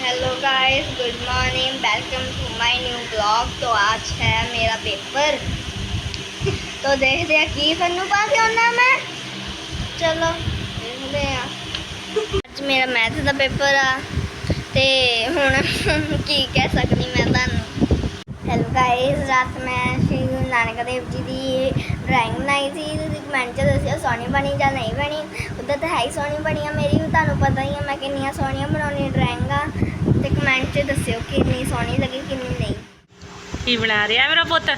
hello guys good morning welcome to my new blog तो आज है मेरा पेपर तो देखते हैं की फन्नू पा के आना मैं चलो देखते हैं ਅੱਜ ਮੇਰਾ ਮੈਥ ਦਾ ਪੇਪਰ ਆ ਤੇ ਹੁਣ ਕੀ ਕਹਿ ਸਕਦੀ ਮੈਂ ਤੁਹਾਨੂੰ ਹੈਲੋ ਗਾਇਸ ਰਾਤ ਮੈਂ ਸ਼੍ਰੀ ਗੁਰੂ ਨਾਨਕ ਦੇਵ ਜੀ ਦੀ ਡਰਾਇੰਗ ਬਣਾਈ ਸੀ। ਤੁਸੀਂ ਕਮੈਂਟ 'ਚ ਦੱਸਿਓ ਸੋਹਣੀ ਬਣੀ ਜਾਂ ਨਹੀਂ ਬਣੀ। ਉਦਾਂ ਤਾਂ ਹੈ ਹੀ ਸੋਹਣੀ ਬਣੀ ਆ ਮੇਰੀ ਤੁਹਾਨੂੰ ਪਤਾ ਹੀ ਆ ਮੈਂ ਕਿੰਨੀਆਂ ਸੋਹਣੀਆਂ ਬਣਾਉਣੀ ਡਰਾਇੰਗਾਂ ਤੇ ਕਮੈਂਟ 'ਚ ਦੱਸਿਓ ਕਿੰਨੀ ਸੋਹਣੀ ਲੱਗੀ ਕਿੰਨੀ ਨਹੀਂ। ਕੀ ਬਣਾ ਰਿਹਾ ਮੇਰਾ ਪੁੱਤ?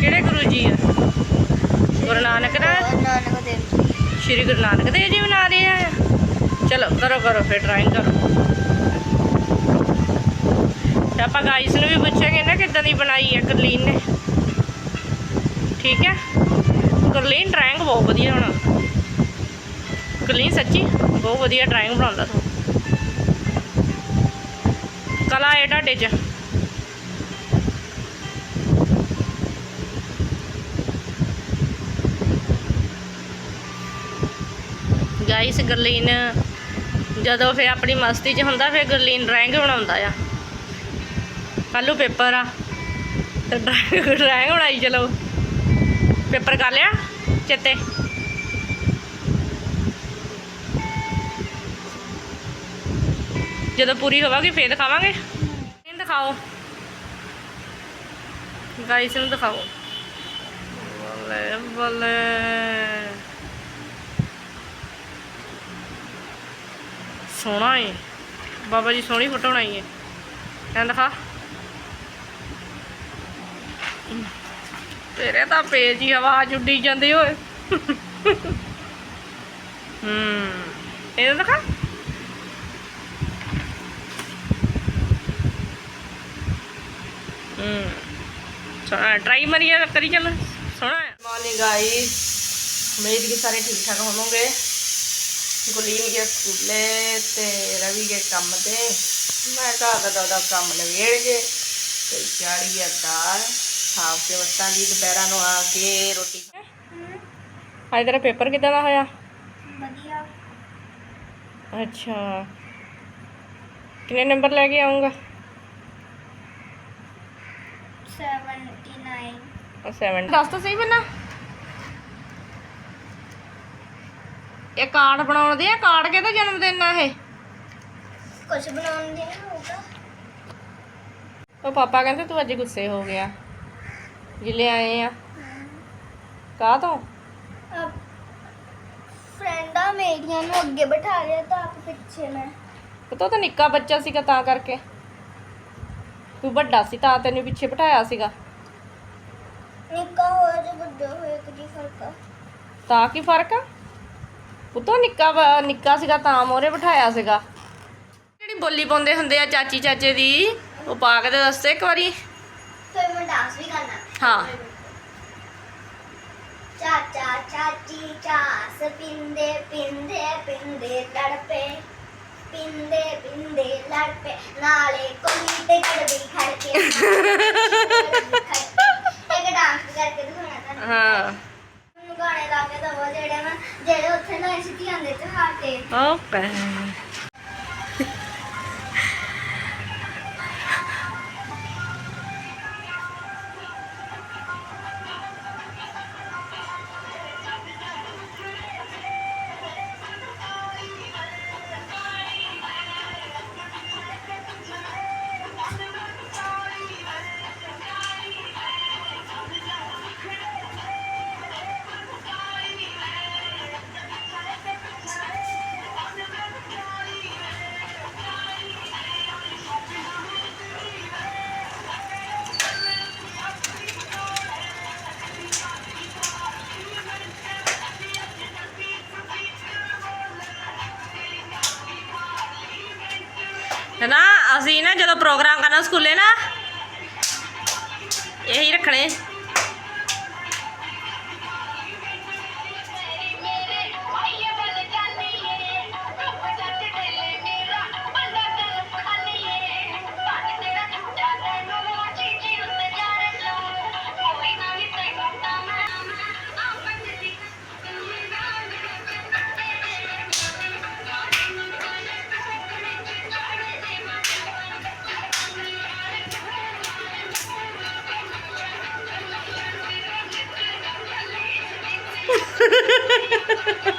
ਕਿਹੜੇ ਗੁਰੂ ਜੀ ਆ? ਗੁਰੂ ਨਾਨਕ ਦਾ? ਗੁਰੂ ਨਾਨਕ ਦੇਵ ਜੀ। ਸ਼੍ਰੀ ਗੁਰੂ ਨਾਨਕ ਦੇਵ ਜੀ ਬਣਾ ਰਹੇ ਆ। ਚਲੋ, ਕਰੋ ਕਰੋ, ਫਿਰ ਡਰਾਇੰਗ ਕਰੋ। ਤੇ ਆਪਾਂ ਗਾਈਸ ਨੂੰ ਵੀ ਪੁੱਛਾਂਗੇ ਨਾ ਕਿੱਦਾਂ ਦੀ ਬਣਾਈ ਹੈ ਕਰਲੀਨ ਨੇ। ਠੀਕ ਹੈ? ਕਰਲੀਨ ਡਰਾਇੰਗ ਬਹੁਤ ਵਧੀਆ ਬਣਾਉਂਦਾ। ਕਰਲੀਨ ਸੱਚੀ ਬਹੁਤ ਵਧੀਆ ਡਰਾਇੰਗ ਬਣਾਉਂਦਾ ਤੂੰ। ਕਲਾ ਹੈ ਤੁਹਾਡੇ 'ਚ। ਗਾਈਸ ਗਰਲੀਨ ਜਦੋਂ ਫੇ ਆਪਣੀ ਮਸਤੀ 'ਚ ਹੁੰਦਾ ਫੇ ਗਰਲੀਨ ਡਰਾਇੰਗ ਬਣਾਉਂਦਾ ਆ। ਕੱਲੂ ਪੇਪਰ ਆ। ਤੇ ਡਰਾਇੰਗ ਬਣਾਈ, ਚਲੋ। ਪੇਪਰ ਕਰ ਲਿਆ ਚੇਤੇ? ਜਦੋਂ ਪੂਰੀ ਹੋਵਾਂਗੀ, ਫੇਰ ਦਿਖਾਵਾਂਗੇ? ਇਹਨੂੰ ਦਿਖਾਓ। ਗਾਈਸ ਨੂੰ ਦਿਖਾਓ। ਬੱਲੇ ਬੱਲੇ। ਸੋਹਣਾ ਏ। ਬਾਬਾ ਜੀ ਸੋਹਣੀ ਫੋਟੋ ਬਣਾਈ ਏ। ਐਂ ਦਿਖਾ। ਤੇਰੇ ਤਾਂ ਪੇਜ ਹੀ ਆਵਾਜ਼ ਉੱਡੀ ਜਾਂਦੀ ਓਏ। ਹੂੰ, ਇਹ ਦਿਖਾ। ਹੂੰ, ਸੋਹਣਾ ਟਰਾਈ ਮਰੀਆ ਕਰੀ ਚੱਲ। ਸੋਹਣਾ ਮਾਰਨਿੰਗ ਗਾਈਸ ਉਮੀਦ ਕਿ ਸਾਰੇ ਠੀਕ ਠਾਕ ਹੋਵੋਗੇ। ਗੁਲੀਨ ਗਿਆ ਸਕੂਲੇ ਤੇ ਰਵੀ ਗਏ ਕੰਮ ਤੇ ਮੈਂ ਘਰ ਦਾ ਦਾਦਾ ਕੰਮ ਨਵੇੜ ਕੇ ਤੇ ਚਾੜੀ ਗਿਆ ਦਾਲ ਸਾਫ਼ ਕੇ ਵਟਾਂ ਦੀ ਦੁਪਹਿਰਾਂ ਨੂੰ ਆ ਕੇ ਰੋਟੀ ਅੱਜ ਤੇਰਾ ਪੇਪਰ ਕਿਦਾਂ ਦਾ ਹੋਇਆ? ਵਧੀਆ। ਅੱਛਾ। ਕਿੰਨੇ ਨੰਬਰ ਲੈ ਕੇ ਆਉਂਗਾ 79 7 ਦੱਸ ਤਾਂ ਸਹੀ ਬਣਾ ਇਹ ਕਾਰਡ ਬਣਾਉਣ ਦੇ ਆ? ਕਾਰਡ ਕਿਹਦਾ ਜਨਮ ਦਿਨ ਆ ਇਹ? ਕੁਝ ਬਣਾਉਣ ਦੇ ਹੋਊਗਾ ਉਹ ਪਾਪਾ ਕਹਿੰਦੇ ਤੂੰ ਅੱਜ ਗੁੱਸੇ ਹੋ ਗਿਆ। ਜਿਲੇ ਆਏ ਆ। ਕਾਹ ਤੋਂ? ਫਰੈਂਡਾਂ ਮੇਰੀਆਂ ਨੂੰ ਅੱਗੇ ਬਿਠਾ ਲਿਆ ਤਾਂ ਆਪ ਪਿੱਛੇ ਮੈਂ। ਪਤਾ ਤਾਂ ਨਿੱਕਾ ਬੱਚਾ ਸੀਗਾ ਤਾਂ ਕਰਕੇ। ਤੂੰ ਵੱਡਾ ਸੀ ਤਾਂ ਤੈਨੂੰ ਪਿੱਛੇ ਬਿਠਾਇਆ ਸੀਗਾ। ਨਿੱਕਾ ਹੋਇਆ ਜੇ ਵੱਡਾ ਹੋਇਆ ਕਿ ਕੀ ਫ਼ਰਕ ਆ। ਤਾਂ ਕੀ ਫ਼ਰਕ ਆ? ਪੁੱਤੋ ਨਿੱਕਾ ਵਾ- ਨਿੱਕਾ ਸੀਗਾ ਤਾਂ ਮੋਰੇ ਬਿਠਾਇਆ ਸੀਗਾ। ਜਿਹੜੀ ਬੋਲੀ ਪਾਉਂਦੇ ਹੁੰਦੇ ਆ ਚਾਚੀ ਚਾਚੇ ਦੀ? ਉਹ ਪਾ ਕੇ ਤੇ ਦੱਸ ਦੇ ਇੱਕ ਵਾਰੀ। ਫਿਰ ਮੈਂ ਡਾਂਸ ਵੀ ਕਰਨਾ। ਹਾਂ। ਚਾਚਾ ਚਾਚੀ ਚਾਸ ਪਿੰਦੇ ਪਿੰਦੇ ਪਿੰਦੇ ਲੜਪੇ ਪਿੰਦੇ ਪਿੰਦੇ ਲੜਪੇ ਨਾਲੇ ਕੋਈ ਤੇ ਗੜਬੀ ਖੜ ਕੇ ਇੱਕ ਡਾਂਸ ਕਰਕੇ ਦਿਖਾਉਣਾ ਤੁਹਾਨੂੰ। ਹਾਂ। ਦਵੋ ਜਿਹੜੇ ਮੈਂ ਜਿਹੜੇ ਉੱਥੇ ਨਾ ਸਿੱਧੀ ਆਂਦੇ ਤੇ ਤੇ ਓਕੇ। ਨਾ ਅਸੀਂ ਨਾ ਜਦੋਂ ਪ੍ਰੋਗਰਾਮ ਕਰਨਾ ਸਕੂਲੇ ਨਾ ਇਹੀ ਰੱਖਣੇ।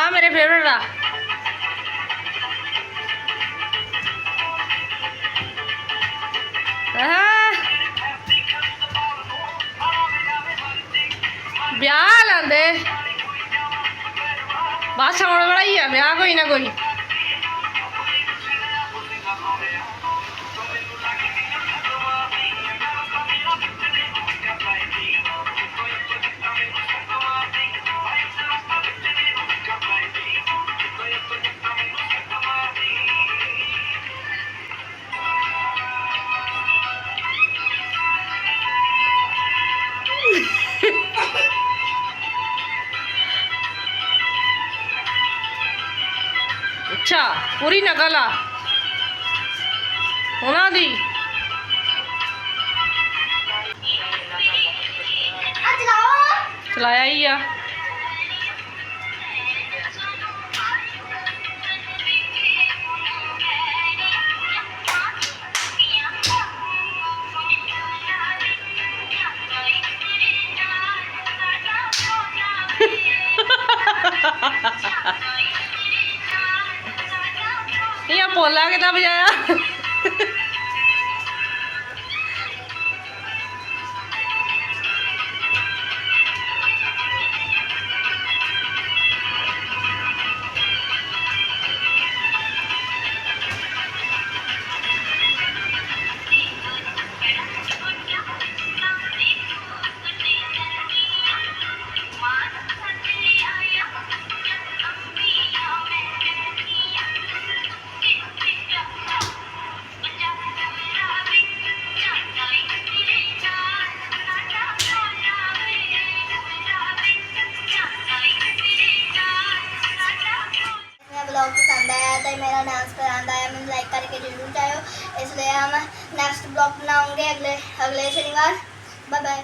ਹਾਂ, ਮੇਰੇ ਫੇਵਰਟ ਆ। ਆਹ। ਵਿਆਹ ਲਾਂਦੇ ਬਸ ਆਉਣ ਵਾਲਾ ਹੀ ਆ, ਵਿਆਹ ਕੋਈ ਨਾ ਕੋਈ। ਅੱਛਾ ਪੂਰੀ ਨਕਲ ਆ ਉਹਨਾਂ ਦੀ ਆ ਚਲਾਓ ਚਲਾਇਆ ਹੀ ਆ ਇਹ ਪੋਲਾ ਬਜਾਇਆ से मेरा डांस पसंद आया मुझे लाइक करके जरूर जाओ इसलिए हम नेक्स्ट ब्लॉग बनाऊंगे अगले अगले शनिवार बाय बाय